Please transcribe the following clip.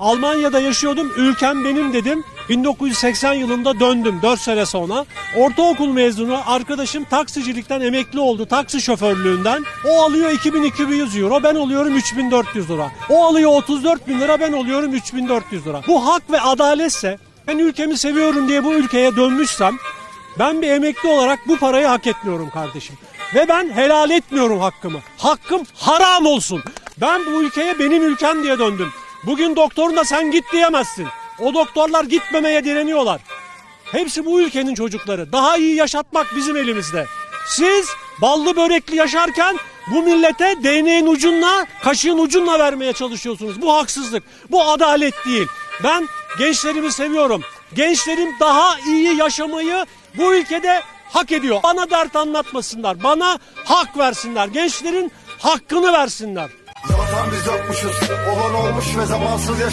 Almanya'da yaşıyordum. Ülkem benim dedim. 1980 yılında döndüm 4 sene sonra. Ortaokul mezunu arkadaşım taksicilikten emekli oldu. Taksi şoförlüğünden. O alıyor 2200 euro. Ben alıyorum 3400 lira. O alıyor 34 bin lira. Ben alıyorum 3400 lira. Bu hak ve adaletse ben ülkemi seviyorum diye bu ülkeye dönmüşsem ben bir emekli olarak bu parayı hak etmiyorum kardeşim. Ve ben helal etmiyorum hakkımı. Hakkım haram olsun. Ben bu ülkeye benim ülkem diye döndüm. Bugün doktoruna sen git diyemezsin. O doktorlar gitmemeye direniyorlar. Hepsi bu ülkenin çocukları. Daha iyi yaşatmak bizim elimizde. Siz ballı börekli yaşarken bu millete değneğin ucunla, kaşığın ucunla vermeye çalışıyorsunuz. Bu haksızlık. Bu adalet değil. Ben gençlerimi seviyorum. Gençlerim daha iyi yaşamayı bu ülkede hak ediyor. Bana dert anlatmasınlar. Bana hak versinler. Gençlerin hakkını versinler. Yaratan biz yokmuşuz. Olan olmuş ve zamansız yaşa